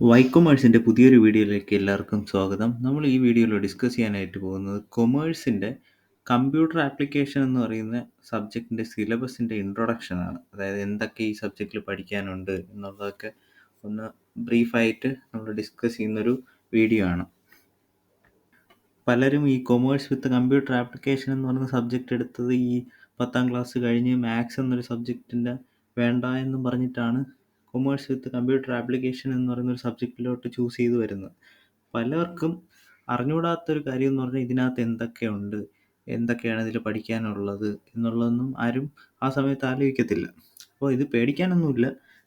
Y കൊമേഴ്സിന്റെ പുതിയൊരു വീഡിയോയിലേക്ക് എല്ലാവർക്കും സ്വാഗതം. നമ്മൾ ഈ വീഡിയോയിൽ ഡിസ്കസ് ചെയ്യാനായിട്ട് പോകുന്നത് കൊമേഴ്സിന്റെ കമ്പ്യൂട്ടർ ആപ്ലിക്കേഷൻ എന്ന് പറയുന്ന സബ്ജക്റ്റിന്റെ സിലബസിന്റെ ഇൻട്രൊഡക്ഷനാണ് അതായത് എന്തൊക്കെ ഈ സബ്ജക്റ്റിൽ പഠിക്കാനുണ്ട് എന്നുള്ളതൊക്കെ ഒന്ന് ബ്രീഫായിട്ട് നമ്മൾ ഡിസ്കസ് ചെയ്യുന്നൊരു വീഡിയോ ആണ്. പലരും ഈ കൊമേഴ്സ് വിത്ത് കമ്പ്യൂട്ടർ ആപ്ലിക്കേഷൻ എന്ന് പറയുന്ന സബ്ജക്റ്റ് എടുത്തത് ഈ പത്താം ക്ലാസ് കഴിഞ്ഞ് മാത്സ് എന്നൊരു സബ്ജക്റ്റിന്റെ വേണ്ട എന്നും പറഞ്ഞിട്ടാണ് കൊമേഴ്സ് വിത്ത് കമ്പ്യൂട്ടർ ആപ്ലിക്കേഷൻ എന്ന് പറയുന്ന ഒരു സബ്ജക്റ്റിലോട്ട് ചൂസ് ചെയ്ത് വരുന്നത്. പലർക്കും അറിഞ്ഞുകൂടാത്തൊരു കാര്യം എന്ന് പറഞ്ഞാൽ ഇതിനകത്ത് എന്തൊക്കെയുണ്ട്? എന്തൊക്കെയാണ് ഇതിൽ പഠിക്കാനുള്ളത്? എന്നുള്ളതൊന്നും ആരും ആ സമയത്ത് ആലോചിക്കത്തില്ല. അപ്പോൾ ഇത് പേടിക്കാനൊന്നുമില്ല.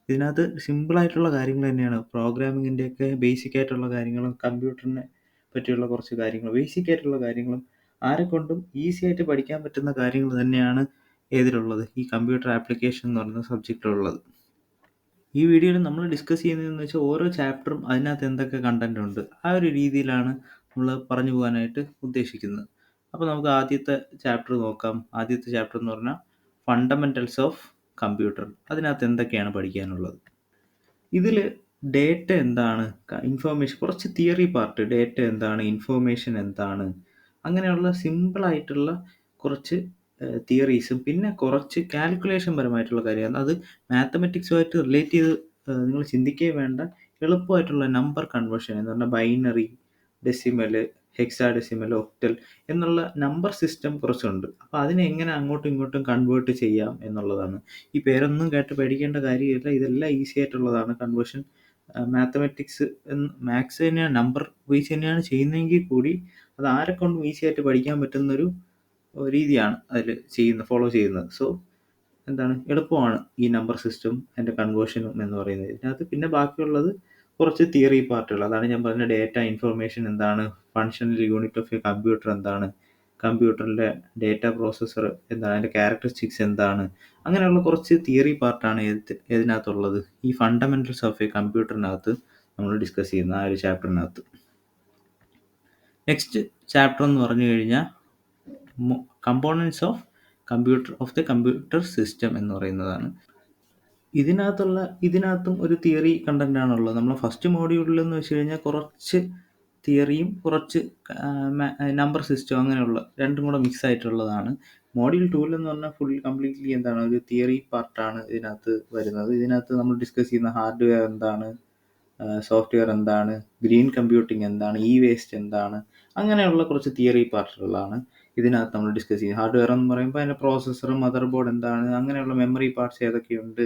ഇതിനകത്ത് സിമ്പിളായിട്ടുള്ള കാര്യങ്ങൾ തന്നെയാണ്. പ്രോഗ്രാമിങ്ങിന്റെയൊക്കെ ബേസിക് ആയിട്ടുള്ള കാര്യങ്ങളും കമ്പ്യൂട്ടറിനെ പറ്റിയുള്ള കുറച്ച് കാര്യങ്ങൾ ബേസിക് ആയിട്ടുള്ള കാര്യങ്ങളും ആരെക്കൊണ്ടും ഈസി ആയിട്ട് പഠിക്കാൻ പറ്റുന്ന കാര്യങ്ങൾ തന്നെയാണ് ഏതിലുള്ളത് ഈ കമ്പ്യൂട്ടർ ആപ്ലിക്കേഷൻ എന്ന് പറയുന്ന സബ്ജക്റ്റിലുള്ളത് ഈ വീഡിയോയിൽ നമ്മൾ ഡിസ്കസ് ചെയ്യുന്നതെന്ന് വെച്ചാൽ ഓരോ ചാപ്റ്ററും അതിനകത്ത് എന്തൊക്കെ കണ്ടന്റ് ഉണ്ട്. ആ ഒരു രീതിയിലാണ് നമ്മൾ പറഞ്ഞു പോകാനായിട്ട് ഉദ്ദേശിക്കുന്നത്. അപ്പോൾ നമുക്ക് ആദ്യത്തെ ചാപ്റ്റർ നോക്കാം. ആദ്യത്തെ ചാപ്റ്റർ എന്ന് പറഞ്ഞാൽ ഫണ്ടമെന്റൽസ് ഓഫ് കമ്പ്യൂട്ടർ അതിനകത്ത് എന്തൊക്കെയാണ് പഠിക്കാനുള്ളത്? ഇതിൽ ഡേറ്റ എന്താണ്? ഇൻഫോർമേഷൻ കുറച്ച് തിയറി പാർട്ട് ഡേറ്റ എന്താണ്? ഇൻഫോർമേഷൻ എന്താണ്? അങ്ങനെയുള്ള സിമ്പിളായിട്ടുള്ള കുറച്ച് തിയറീസും പിന്നെ കുറച്ച് കാൽക്കുലേഷൻ പരമായിട്ടുള്ള കാര്യമാണ്. അത് മാത്തമെറ്റിക്സുമായിട്ട് റിലേറ്റ് ചെയ്ത് നിങ്ങൾ ചിന്തിക്കേ വേണ്ട. എളുപ്പമായിട്ടുള്ള നമ്പർ കൺവേർഷൻ എന്ന് പറഞ്ഞാൽ binary decimal hexadecimal octal എന്നുള്ള നമ്പർ സിസ്റ്റം കുറച്ചുണ്ട്. അപ്പോൾ അതിനെ എങ്ങനെ അങ്ങോട്ടും ഇങ്ങോട്ടും കൺവേർട്ട് ചെയ്യാം എന്നുള്ളതാണ്. ഈ പേരൊന്നും കേട്ട് പേടിക്കേണ്ട കാര്യമില്ല. ഇതെല്ലാം ഈസി ആയിട്ടുള്ളതാണ് കൺവേർഷൻ മാത്തമെറ്റിക്സ് മാത്സ് തന്നെയാണ് നമ്പർ ഉപയോഗിച്ച് തന്നെയാണ് ചെയ്യുന്നതെങ്കിൽ കൂടി അത് ആരെക്കൊണ്ടും ഈസി ആയിട്ട് പഠിക്കാൻ പറ്റുന്നൊരു രീതിയാണ് അതിൽ ചെയ്യുന്ന ഫോളോ ചെയ്യുന്നത്. സോ എന്താണ്? എളുപ്പമാണ് ഈ നമ്പർ സിസ്റ്റം അതിന്റെ കൺവേർഷനും എന്ന് പറയുന്നത്. ഇതിനകത്ത് പിന്നെ ബാക്കിയുള്ളത് കുറച്ച് തിയറി പാർട്ടുകൾ അതാണ് ഞാൻ പറഞ്ഞ ഡേറ്റ ഇൻഫർമേഷൻ എന്താണ്? Functional unit of a computer എന്താണ്? കമ്പ്യൂട്ടറിന്റെ ഡേറ്റ പ്രോസസ്സർ എന്താണ്? അതിന്റെ ക്യാരക്ടറിസ്റ്റിക്സ് എന്താണ്? അങ്ങനെയുള്ള കുറച്ച് തിയറി പാർട്ടാണ് ഏത് ഏതിനകത്തുള്ളത്. ഈ ഫണ്ടമെന്റൽസ് ഓഫ് എ കമ്പ്യൂട്ടറിനകത്ത് നമ്മൾ ഡിസ്കസ് ചെയ്യുന്ന ആ ഒരു ചാപ്റ്ററിനകത്ത് നെക്സ്റ്റ് ചാപ്റ്റർ എന്ന് പറഞ്ഞു കഴിഞ്ഞാൽ components of computer of the computer system എന്ന് പറയുന്നതാണ്. ഇതിനകത്തുള്ള ഇതിനകത്തും ഒരു തിയറി കണ്ടന്റ് ആണുള്ളത് നമ്മൾ ഫസ്റ്റ് മോഡ്യൂളിൽ എന്ന് വെച്ച് കഴിഞ്ഞാൽ കുറച്ച് തിയറിയും കുറച്ച് നമ്പർ സിസ്റ്റം അങ്ങനെയുള്ള രണ്ടും കൂടെ മിക്സ് ആയിട്ടുള്ളതാണ്. മോഡ്യൂൾ ടൂൽ എന്ന് പറഞ്ഞാൽ ഫുൾ കംപ്ലീറ്റ്ലി എന്താണ്? ഒരു തിയറി പാർട്ടാണ് ഇതിനകത്ത് വരുന്നത്. ഇതിനകത്ത് നമ്മൾ ഡിസ്കസ് ചെയ്യുന്ന ഹാർഡ്വെയർ എന്താണ്? സോഫ്റ്റ്വെയർ എന്താണ്? ഗ്രീൻ കമ്പ്യൂട്ടിംഗ് എന്താണ്? ഇ വേസ്റ്റ് എന്താണ്? അങ്ങനെയുള്ള കുറച്ച് തിയറി പാർട്ടുകളാണ് ഇതിനകത്ത് നമ്മൾ ഡിസ്കസ് ചെയ്യുന്നത്. ഹാർഡ്വെയർ എന്ന് പറയുമ്പോൾ അതിന്റെ പ്രോസസ്സർ മദർ ബോർഡ് എന്താണ് അങ്ങനെയുള്ള മെമ്മറി പാർട്സ് ഏതൊക്കെയുണ്ട്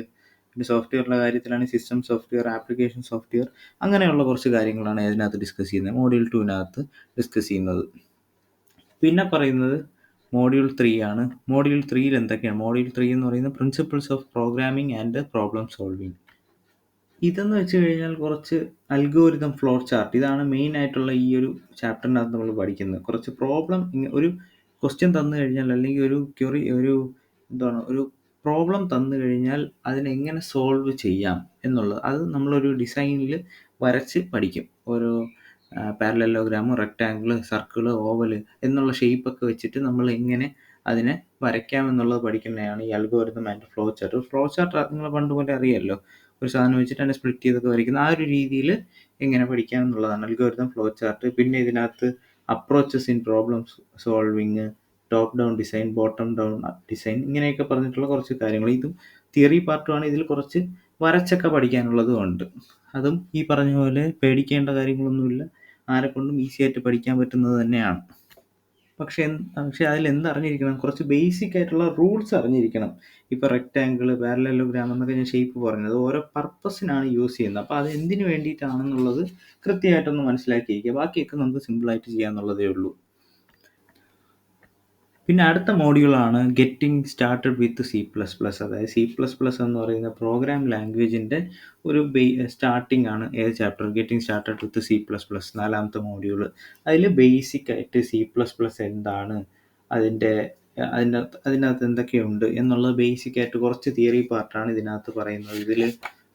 പിന്നെ സോഫ്റ്റ്വെയറിന്റെ കാര്യത്തിലാണ് സിസ്റ്റം സോഫ്റ്റ്വെയർ ആപ്ലിക്കേഷൻ സോഫ്റ്റ്വെയർ അങ്ങനെയുള്ള കുറച്ച് കാര്യങ്ങളാണ് ഇതിനകത്ത് ഡിസ്കസ് ചെയ്യുന്നത്. മോഡ്യൂൾ ടുവിനകത്ത് ഡിസ്കസ് ചെയ്യുന്നത്. പിന്നെ പറയുന്നത് മോഡ്യൂൾ ത്രീ ആണ്. മോഡ്യൂൾ ത്രീയിൽ എന്തൊക്കെയാണ്? മോഡ്യൂൾ ത്രീ എന്ന് പറയുന്നത് principles of programming and problem solving ഇതെന്ന് വെച്ച് കഴിഞ്ഞാൽ കുറച്ച് അൽഗോരിതം ഫ്ലോർ ചാർട്ട് ഇതാണ് മെയിൻ ആയിട്ടുള്ള ഈ ഒരു ചാപ്റ്ററിനകത്ത് നമ്മൾ പഠിക്കുന്നത്. കുറച്ച് പ്രോബ്ലം ഒരു ക്വസ്റ്റ്യൻ തന്നു കഴിഞ്ഞാൽ അല്ലെങ്കിൽ ഒരു ക്വറി ഒരു എന്താണ് ഒരു പ്രോബ്ലം തന്നു കഴിഞ്ഞാൽ അതിനെങ്ങനെ സോൾവ് ചെയ്യാം എന്നുള്ളത്. അത് നമ്മളൊരു ഡിസൈനിൽ വരച്ച് പഠിക്കും. ഒരു പാരലലോഗ്രാമ് റെക്റ്റാങ്കിൾ സർക്കിൾ ഓവൽ എന്നുള്ള ഷേപ്പൊക്കെ വെച്ചിട്ട് നമ്മൾ എങ്ങനെ അതിനെ വരയ്ക്കാം എന്നുള്ളത് പഠിക്കുന്നതാണ് ഈ algorithm and flow chart flow chart നിങ്ങൾ പണ്ട് പോലെ അറിയാമല്ലോ ഒരു സാധനം വെച്ചിട്ട് അതിനെ സ്പ്ലിറ്റ് ചെയ്തൊക്കെ വരയ്ക്കുന്ന ആ ഒരു രീതിയിൽ എങ്ങനെ പഠിക്കാം എന്നുള്ളതാണ് അൽഗോരിതം ഫ്ലോ ചാർട്ട് പിന്നെ ഇതിനകത്ത് approaches in problem solving top down design bottom down design ഇങ്ങനെയൊക്കെ പറഞ്ഞിട്ടുള്ള കുറച്ച് കാര്യങ്ങൾ. ഇതും തിയറി പാർട്ടുമാണ് ഇതിൽ കുറച്ച് വരച്ചൊക്കെ പഠിക്കാനുള്ളതും ഉണ്ട്. അതും ഈ പറഞ്ഞ പോലെ പേടിക്കേണ്ട കാര്യങ്ങളൊന്നുമില്ല. ആരെക്കൊണ്ടും ഈസിയായിട്ട് പഠിക്കാൻ പറ്റുന്നത് തന്നെയാണ്. പക്ഷെ പക്ഷെ അതിൽ എന്തറിഞ്ഞിരിക്കണം? കുറച്ച് ബേസിക് ആയിട്ടുള്ള റൂൾസ് അറിഞ്ഞിരിക്കണം. ഇപ്പോൾ റെക്റ്റാങ്കിൾ പാരലലോഗ്രാം എന്നൊക്കെ ഞാൻ ഷേപ്പ് പറഞ്ഞത് ഓരോ പർപ്പസിനാണ് യൂസ് ചെയ്യുന്നത്. അപ്പോൾ അത് എന്തിനു വേണ്ടിയിട്ടാണെന്നുള്ളത് കൃത്യമായിട്ടൊന്ന് മനസ്സിലാക്കിയിരിക്കുക. ബാക്കിയൊക്കെ നമുക്ക് സിമ്പിളായിട്ട് ചെയ്യാന്നുള്ളതേ ഉള്ളൂ. പിന്നെ അടുത്ത മോഡ്യൂളാണ് getting started with C plus plus അതായത് സി പ്ലസ് പ്ലസ് എന്ന് പറയുന്ന പ്രോഗ്രാം ലാംഗ്വേജിന്റെ ഒരു ബേ സ്റ്റാർട്ടിംഗ് ആണ് ഏത് chapter getting started with C plus plus നാലാമത്തെ മോഡ്യൂൾ അതിൽ ബേസിക് ആയിട്ട് സി പ്ലസ് പ്ലസ് എന്താണ്? അതിന്റെ അതിനകത്ത് അതിനകത്ത് എന്തൊക്കെയുണ്ട് എന്നുള്ളത് ബേസിക് ആയിട്ട് കുറച്ച് തിയറി പാർട്ടാണ് ഇതിനകത്ത് പറയുന്നത്. ഇതിൽ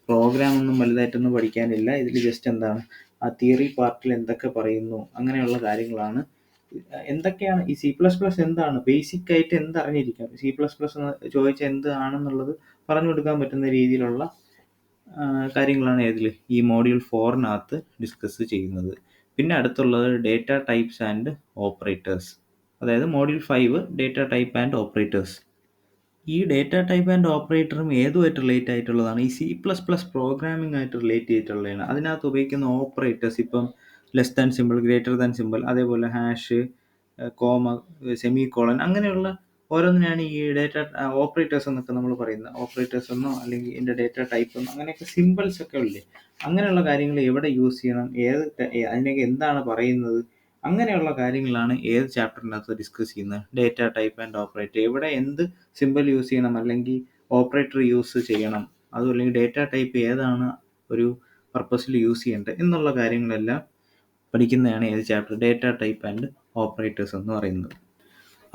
പ്രോഗ്രാം ഒന്നും വലുതായിട്ടൊന്നും പഠിക്കാനില്ല. ഇതിൽ ജസ്റ്റ് എന്താണ്? ആ തിയറി പാർട്ടിൽ എന്തൊക്കെ പറയുന്നു? അങ്ങനെയുള്ള കാര്യങ്ങളാണ് എന്തൊക്കെയാണ് ഈ സി പ്ലസ് പ്ലസ് എന്താണ്? ബേസിക് ആയിട്ട് എന്ത് അറിഞ്ഞിരിക്കണം സി പ്ലസ് പ്ലസ് എന്ന് ചോദിച്ചാൽ എന്ത് ആണെന്നുള്ളത് പറഞ്ഞു കൊടുക്കാൻ പറ്റുന്ന രീതിയിലുള്ള കാര്യങ്ങളാണ് ഏതിൽ ഈ മോഡ്യൂൾ ഫോറിനകത്ത് ഡിസ്കസ് ചെയ്യുന്നത്. പിന്നെ അടുത്തുള്ളത് ഡേറ്റ ടൈപ്സ് ആൻഡ് ഓപ്പറേറ്റേഴ്സ് അതായത് module five data type and operators ഈ ഡേറ്റ ടൈപ്പ് ആൻഡ് ഓപ്പറേറ്ററും ഏതുമായിട്ട് റിലേറ്റ് ആയിട്ടുള്ളതാണ്? ഈ സി പ്ലസ് പ്ലസ് പ്രോഗ്രാമിംഗ് ആയിട്ട് റിലേറ്റ് ചെയ്തിട്ടുള്ളതാണ്. അതിനകത്ത് ഉപയോഗിക്കുന്ന ഓപ്പറേറ്റേഴ്സ് ഇപ്പം less than simple greater than simple അതേപോലെ ഹാഷ് കോമ സെമി കോളൻ അങ്ങനെയുള്ള ഓരോന്നിനാണ് ഈ ഡേറ്റ ഓപ്പറേറ്റേഴ്സ് എന്നൊക്കെ നമ്മൾ പറയുന്നത്. ഓപ്പറേറ്റേഴ്സ് എന്നോ അല്ലെങ്കിൽ ഇതിന്റെ ഡേറ്റ ടൈപ്പ് എന്നോ അങ്ങനെയൊക്കെ സിമ്പിൾസ് ഒക്കെ ഉള്ളേ. അങ്ങനെയുള്ള കാര്യങ്ങൾ എവിടെ യൂസ് ചെയ്യണം? ഏത് അതിനൊക്കെ എന്താണ് പറയുന്നത്? അങ്ങനെയുള്ള കാര്യങ്ങളാണ് ഏത് ചാപ്റ്ററിനകത്ത് ഡിസ്കസ് ചെയ്യുന്നത്? ഡേറ്റ ടൈപ്പ് ആൻഡ് ഓപ്പറേറ്റർ എവിടെ എന്ത് സിമ്പിൾ യൂസ് ചെയ്യണം? അല്ലെങ്കിൽ ഓപ്പറേറ്റർ യൂസ് ചെയ്യണം? അതും അല്ലെങ്കിൽ ഡേറ്റ ടൈപ്പ് ഏതാണ് ഒരു പർപ്പസിൽ യൂസ് ചെയ്യേണ്ടത്? എന്നുള്ള കാര്യങ്ങളെല്ലാം പഠിക്കുന്നതാണ് ഏത് chapter data type and operators എന്ന് പറയുന്നത്.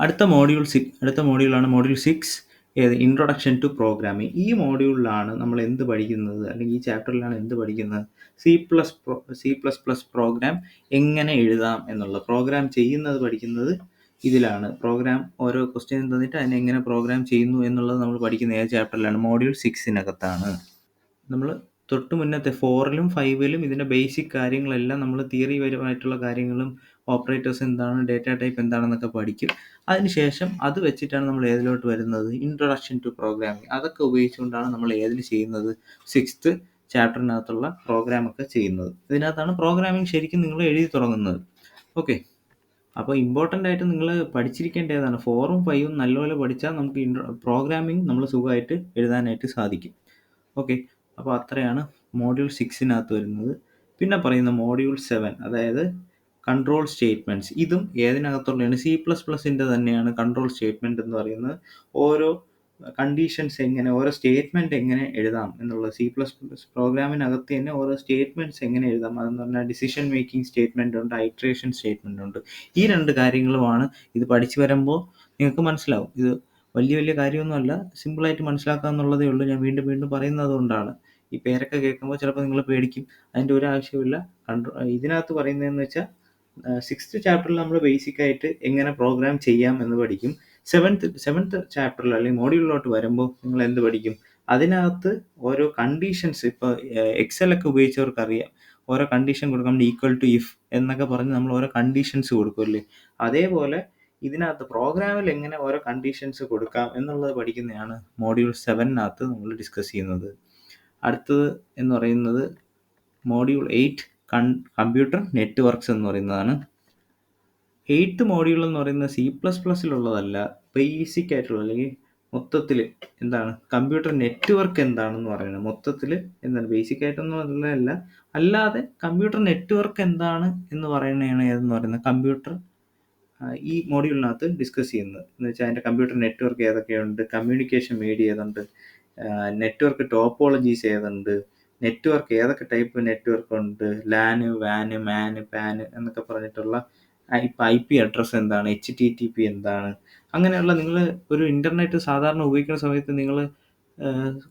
അടുത്ത മോഡ്യൂൾ സിക്സ് അടുത്ത മോഡ്യൂളാണ് മോഡ്യൂൾ സിക്സ് ഏത്? ഇൻട്രൊഡക്ഷൻ ടു പ്രോഗ്രാമിംഗ് ഈ മോഡ്യൂളിലാണ് നമ്മൾ എന്ത് പഠിക്കുന്നത്? അല്ലെങ്കിൽ ഈ ചാപ്റ്ററിലാണ് എന്ത് പഠിക്കുന്നത്? C plus pro C plus plus program എങ്ങനെ എഴുതാം എന്നുള്ളത് പ്രോഗ്രാം ചെയ്യുന്നത് പഠിക്കുന്നത് ഇതിലാണ്. പ്രോഗ്രാം ഓരോ ക്വസ്റ്റ്യൻ തന്നിട്ട് അതിനെ എങ്ങനെ പ്രോഗ്രാം ചെയ്യുന്നു എന്നുള്ളത് നമ്മൾ പഠിക്കുന്ന ഏത് ചാപ്റ്ററിലാണ് മോഡ്യൂൾ സിക്സിനകത്താണ് നമ്മൾ തൊട്ട് മുന്നത്തെ ഫോറിലും ഫൈവിലും ഇതിന്റെ ബേസിക് കാര്യങ്ങളെല്ലാം നമ്മൾ തിയറി പരമായിട്ടുള്ള കാര്യങ്ങളും ഓപ്പറേറ്റേഴ്സ് എന്താണ് ഡേറ്റ ടൈപ്പ് എന്താണെന്നൊക്കെ പഠിക്കും. അതിനുശേഷം അത് വെച്ചിട്ടാണ് നമ്മൾ ഏതിലോട്ട് വരുന്നത്? ഇൻട്രൊഡക്ഷൻ ടു പ്രോഗ്രാമിംഗ് അതൊക്കെ ഉപയോഗിച്ചുകൊണ്ടാണ് നമ്മൾ ഏതിൽ ചെയ്യുന്നത്? സിക്സ്ത്ത് ചാപ്റ്ററിനകത്തുള്ള പ്രോഗ്രാമൊക്കെ ചെയ്യുന്നത്. ഇതിനകത്താണ് പ്രോഗ്രാമിംഗ് ശരിക്കും നിങ്ങൾ എഴുതി തുടങ്ങുന്നത്. ഓക്കെ അപ്പോൾ ഇമ്പോർട്ടന്റ് ആയിട്ട് നിങ്ങൾ പഠിച്ചിരിക്കേണ്ടതാണ്. ഫോറും ഫൈവും നല്ലപോലെ പഠിച്ചാൽ നമുക്ക് പ്രോഗ്രാമിംഗ് നമ്മൾ സുഖമായിട്ട് എഴുതാനായിട്ട് സാധിക്കും. ഓക്കെ അപ്പോൾ അത്രയാണ് മോഡ്യൂൾ സിക്സിനകത്ത് വരുന്നത്. പിന്നെ പറയുന്ന മോഡ്യൂൾ സെവൻ അതായത് കൺട്രോൾ സ്റ്റേറ്റ്മെന്റ്സ് ഇതും ഏതിനകത്തുള്ളതാണ് സി പ്ലസ് പ്ലസിന്റെ തന്നെയാണ് കൺട്രോൾ സ്റ്റേറ്റ്മെന്റ് എന്ന് പറയുന്നത്. ഓരോ കണ്ടീഷൻസ് എങ്ങനെ ഓരോ സ്റ്റേറ്റ്മെന്റ് എങ്ങനെ എഴുതാം എന്നുള്ളത്. സി പ്ലസ് പ്ലസ് പ്രോഗ്രാമിനകത്ത് തന്നെ ഓരോ സ്റ്റേറ്റ്മെന്റ്സ് എങ്ങനെ എഴുതാം? അതെന്ന് പറഞ്ഞാൽ ഡിസിഷൻ മേക്കിംഗ് സ്റ്റേറ്റ്മെന്റ് ഉണ്ട് ഐട്രേഷൻ സ്റ്റേറ്റ്മെന്റ് ഉണ്ട്. ഈ രണ്ട് കാര്യങ്ങളുമാണ് ഇത് പഠിച്ചു വരുമ്പോൾ നിങ്ങൾക്ക് മനസ്സിലാവും. ഇത് വലിയ വലിയ കാര്യമൊന്നുമല്ല. സിമ്പിളായിട്ട് മനസ്സിലാക്കുക എന്നുള്ളതേ ഉള്ളൂ. ഞാൻ വീണ്ടും വീണ്ടും പറയുന്നത് കൊണ്ടാണ് ഈ പേരൊക്കെ കേൾക്കുമ്പോൾ ചിലപ്പോൾ നിങ്ങൾ പേടിക്കും. അതിന്റെ ഒരു ആവശ്യമില്ല ഇതിനകത്ത് പറയുന്നതെന്ന് വെച്ചാൽ സിക്സ്ത് ചാപ്റ്ററിൽ നമ്മൾ ബേസിക് ആയിട്ട് എങ്ങനെ പ്രോഗ്രാം ചെയ്യാം എന്ന് പഠിക്കും. സെവൻത്ത് സെവൻത്ത് ചാപ്റ്ററിൽ അല്ലെങ്കിൽ മോഡ്യൂളിലോട്ട് വരുമ്പോൾ നിങ്ങൾ എന്ത് പഠിക്കും? അതിനകത്ത് ഓരോ കണ്ടീഷൻസ് ഇപ്പോൾ എക്സലൊക്കെ ഉപയോഗിച്ചവർക്ക് അറിയാം ഓരോ കണ്ടീഷൻ കൊടുക്കാം. ഈക്വൽ ടു ഇഫ് എന്നൊക്കെ പറഞ്ഞ് നമ്മൾ ഓരോ കണ്ടീഷൻസ് കൊടുക്കുമല്ലേ അതേപോലെ ഇതിനകത്ത് പ്രോഗ്രാമിൽ എങ്ങനെ ഓരോ കണ്ടീഷൻസ് കൊടുക്കാം എന്നുള്ളത് പഠിക്കുന്നതാണ് മോഡ്യൂൾ സെവനകത്ത് നമ്മൾ ഡിസ്കസ് ചെയ്യുന്നത്. അടുത്തത് എന്ന് പറയുന്നത് മോഡ്യൂൾ എയ്റ്റ് കൺ കമ്പ്യൂട്ടർ നെറ്റ്വർക്ക്സ് എന്ന് പറയുന്നതാണ്. എയ്ത്ത് മോഡ്യൂൾ എന്ന് പറയുന്നത് സി പ്ലസ് പ്ലസ്സിലുള്ളതല്ല ബേസിക് ആയിട്ടുള്ള അല്ലെങ്കിൽ മൊത്തത്തിൽ എന്താണ് കമ്പ്യൂട്ടർ നെറ്റ്വർക്ക് എന്താണെന്ന് പറയുന്നത്. മൊത്തത്തിൽ എന്താണ് ബേസിക് ആയിട്ടൊന്നും ഉള്ളതല്ല അല്ലാതെ കമ്പ്യൂട്ടർ നെറ്റ്വർക്ക് എന്താണ് എന്ന് പറയുന്നതാണ് ഏതെന്ന് പറയുന്നത്. കമ്പ്യൂട്ടർ ഈ മോഡ്യൂളിനകത്ത് ഡിസ്കസ് ചെയ്യുന്നത്. എന്ന് വെച്ചാൽ അതിന്റെ കമ്പ്യൂട്ടർ നെറ്റ്വർക്ക് ഏതൊക്കെയുണ്ട് കമ്മ്യൂണിക്കേഷൻ മീഡിയ ഏതുണ്ട് നെറ്റ്വർക്ക് ടോപ്പോളജീസ് ഏതുണ്ട്? നെറ്റ്വർക്ക് ഏതൊക്കെ ടൈപ്പ് നെറ്റ്വർക്ക് ഉണ്ട്? ലാന് വാന് മാന് പാന് എന്നൊക്കെ പറഞ്ഞിട്ടുള്ള ഇപ്പം ഐ പി അഡ്രസ്സ് എന്താണ്? എച്ച് ടി ടി പി എന്താണ്? അങ്ങനെയുള്ള നിങ്ങൾ ഒരു ഇന്റർനെറ്റ് സാധാരണ ഉപയോഗിക്കുന്ന സമയത്ത് നിങ്ങൾ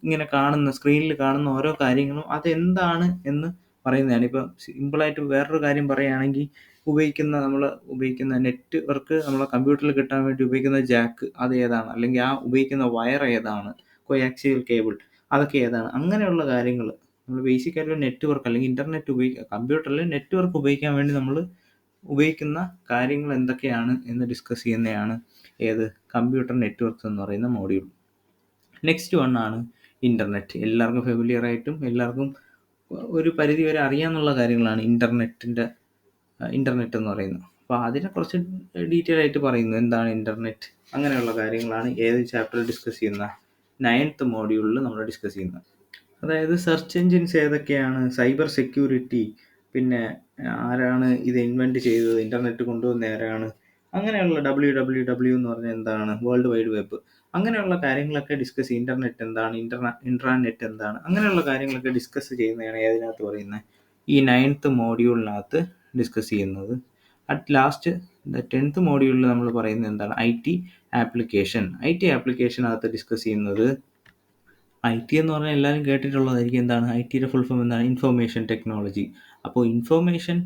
ഇങ്ങനെ കാണുന്ന സ്ക്രീനിൽ കാണുന്ന ഓരോ കാര്യങ്ങളും അതെന്താണ് എന്ന് പറയുന്നതാണ്. ഇപ്പം സിമ്പിളായിട്ട് വേറൊരു കാര്യം പറയുകയാണെങ്കിൽ ഉപയോഗിക്കുന്ന നമ്മൾ ഉപയോഗിക്കുന്ന നെറ്റ്വർക്ക് നമ്മളെ കമ്പ്യൂട്ടറിൽ കിട്ടാൻ വേണ്ടി ഉപയോഗിക്കുന്ന ജാക്ക് അത് ഏതാണ്? അല്ലെങ്കിൽ ആ ഉപയോഗിക്കുന്ന വയർ ഏതാണ്? കൊയാക്സിയൽ കേബിൾ അതൊക്കെ ഏതാണ്? അങ്ങനെയുള്ള കാര്യങ്ങൾ നമ്മൾ ബേസിക്കായിട്ട് നെറ്റ്വർക്ക് അല്ലെങ്കിൽ ഇന്റർനെറ്റ് ഉപയോഗിക്കുക കമ്പ്യൂട്ടറിൽ നെറ്റ്വർക്ക് ഉപയോഗിക്കാൻ വേണ്ടി നമ്മൾ ഉപയോഗിക്കുന്ന കാര്യങ്ങൾ എന്തൊക്കെയാണ് എന്ന് ഡിസ്കസ് ചെയ്യുന്നതാണ് ഏത്? കമ്പ്യൂട്ടർ നെറ്റ്വർക്ക്സ് എന്ന് പറയുന്ന മോഡ്യൂൾ നെക്സ്റ്റ് വൺ ആണ് ഇന്റർനെറ്റ് എല്ലാവർക്കും ഫെമിലിയർ ആയിട്ടും എല്ലാവർക്കും ഒരു പരിധി വരെ അറിയാമെന്നുള്ള കാര്യങ്ങളാണ് ഇന്റർനെറ്റിന്റെ ഇന്റർനെറ്റ് എന്ന് പറയുന്നത്. അപ്പോൾ അതിനെ കുറച്ച് ഡീറ്റെയിൽ ആയിട്ട് പറയുന്നു. എന്താണ് ഇന്റർനെറ്റ് അങ്ങനെയുള്ള കാര്യങ്ങളാണ് ഏത് ചാപ്റ്ററിൽ ഡിസ്കസ് ചെയ്യുന്ന നയൻത്ത് മോഡ്യൂളിൽ നമ്മൾ ഡിസ്കസ് ചെയ്യുന്നത്. അതായത് സെർച്ച് എൻജിൻസ് ഏതൊക്കെയാണ്? സൈബർ സെക്യൂരിറ്റി പിന്നെ ആരാണ് ഇത് ഇൻവെന്റ് ചെയ്തത്? ഇന്റർനെറ്റ് കൊണ്ടുവന്ന ആരാണ്? അങ്ങനെയുള്ള ഡബ്ല്യു ഡബ്ല്യു ഡബ്ല്യു എന്ന് പറഞ്ഞാൽ എന്താണ്? വേൾഡ് വൈഡ് വെബ് അങ്ങനെയുള്ള കാര്യങ്ങളൊക്കെ ഡിസ്കസ് ചെയ്യും ഇന്റർനെറ്റ് എന്താണ്? ഇന്റർ ഇൻട്രാനെറ്റ് എന്താണ്? അങ്ങനെയുള്ള കാര്യങ്ങളൊക്കെ ഡിസ്കസ് ചെയ്യുന്നതാണ് ഏതിനകത്ത് പറയുന്നത് ഈ നയൻത്ത് മോഡ്യൂളിനകത്ത് ഡിസ്കസ് ചെയ്യുന്നത്. അറ്റ് ലാസ്റ്റ് ടെൻത്ത് മോഡ്യൂളിൽ നമ്മൾ പറയുന്നത് എന്താണ്? I T application I T ആപ്ലിക്കേഷനകത്ത് discuss ചെയ്യുന്നത് ഐ ടി എന്ന് പറഞ്ഞാൽ എല്ലാവരും കേട്ടിട്ടുള്ളതായിരിക്കും എന്താണ്? ഐ ടിയുടെ ഫുൾ ഫോം എന്താണ്? ഇൻഫർമേഷൻ ടെക്നോളജി അപ്പോൾ ഇൻഫർമേഷൻ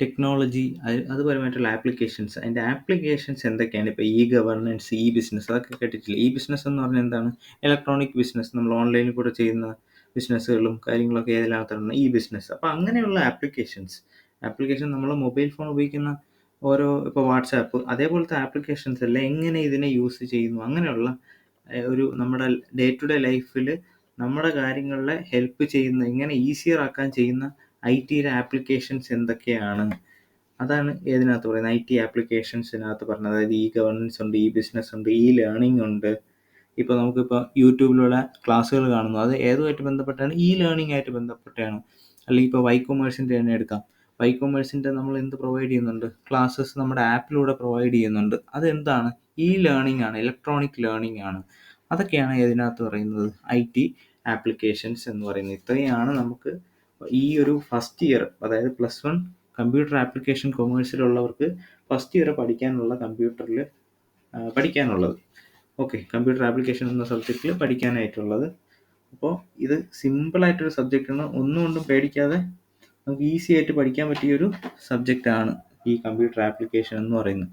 ടെക്നോളജി അത് അതുപരമായിട്ടുള്ള ആപ്ലിക്കേഷൻസ് അതിന്റെ ആപ്ലിക്കേഷൻസ് എന്തൊക്കെയാണ്? ഇപ്പോൾ ഇ ഗവർണൻസ് ഇ ബിസിനസ് അതൊക്കെ കേട്ടിട്ടില്ല? ഇ ബിസിനസ് എന്ന് പറഞ്ഞാൽ എന്താണ്? ഇലക്ട്രോണിക് ബിസിനസ് നമ്മൾ ഓൺലൈനിൽ കൂടെ ചെയ്യുന്ന ബിസിനസ്സുകളും കാര്യങ്ങളൊക്കെ ഏതിനകത്താണ് ഇ ബിസിനസ് അപ്പോൾ അങ്ങനെയുള്ള ആപ്ലിക്കേഷൻസ് ആപ്ലിക്കേഷൻ നമ്മൾ മൊബൈൽ ഫോൺ ഉപയോഗിക്കുന്ന ഓരോ ഇപ്പോൾ വാട്സാപ്പ് അതേപോലത്തെ ആപ്ലിക്കേഷൻസ് എല്ലാം എങ്ങനെ ഇതിനെ യൂസ് ചെയ്യുന്നു? അങ്ങനെയുള്ള ഒരു നമ്മുടെ ഡേ ടു ഡേ ലൈഫിൽ നമ്മുടെ കാര്യങ്ങളെ ഹെൽപ്പ് ചെയ്യുന്ന എങ്ങനെ ഈസിയർ ആക്കാൻ ചെയ്യുന്ന ഐ ടിയിലെ ആപ്ലിക്കേഷൻസ് എന്തൊക്കെയാണ്? അതാണ് ഏതിനകത്ത് പറയുന്നത്. ഐ ടി ആപ്ലിക്കേഷൻസിനകത്ത് പറഞ്ഞത്. അതായത് ഈ ഗവർണൻസ് ഉണ്ട് ഈ ബിസിനസ് ഉണ്ട് ഈ ലേണിംഗ് ഉണ്ട്. ഇപ്പോൾ നമുക്കിപ്പോൾ യൂട്യൂബിലുള്ള ക്ലാസ്സുകൾ കാണുന്നു. അത് ഏതുമായിട്ട് ബന്ധപ്പെട്ടാണ്? ഈ ലേണിംഗ് ആയിട്ട് ബന്ധപ്പെട്ടാണ്. അല്ലെങ്കിൽ ഇപ്പോൾ വൈ കൊമേഴ്സിന്റെ തന്നെ എടുക്കാം. വൈ കൊമേഴ്സിന്റെ നമ്മൾ എന്ത് പ്രൊവൈഡ് ചെയ്യുന്നുണ്ട്? ക്ലാസ്സസ് നമ്മുടെ ആപ്പിലൂടെ പ്രൊവൈഡ് ചെയ്യുന്നുണ്ട്. അതെന്താണ്? ഇ ലേണിംഗ് ആണ് ഇലക്ട്രോണിക് ലേണിംഗ് ആണ്. അതൊക്കെയാണ് ഇതിനകത്ത് പറയുന്നത്. ഐ ടി ആപ്ലിക്കേഷൻസ് എന്ന് പറയുന്നത്. ഇത്രയാണ് നമുക്ക് ഈ ഒരു ഫസ്റ്റ് ഇയർ അതായത് പ്ലസ് വൺ കമ്പ്യൂട്ടർ ആപ്ലിക്കേഷൻ കൊമേഴ്സിലുള്ളവർക്ക് ഫസ്റ്റ് ഇയർ പഠിക്കാനുള്ള കമ്പ്യൂട്ടറിൽ പഠിക്കാനുള്ളത്. ഓക്കെ കമ്പ്യൂട്ടർ ആപ്ലിക്കേഷൻ എന്ന സബ്ജക്റ്റിൽ പഠിക്കാനായിട്ടുള്ളത്. അപ്പോൾ ഇത് സിമ്പിളായിട്ടൊരു സബ്ജക്റ്റാണ് ഒന്നുകൊണ്ടും പേടിക്കാതെ നമുക്ക് ഈസി ആയിട്ട് പഠിക്കാൻ പറ്റിയ പറ്റിയൊരു സബ്ജക്റ്റാണ് ഈ കമ്പ്യൂട്ടർ ആപ്ലിക്കേഷൻ എന്ന് പറയുന്നത്.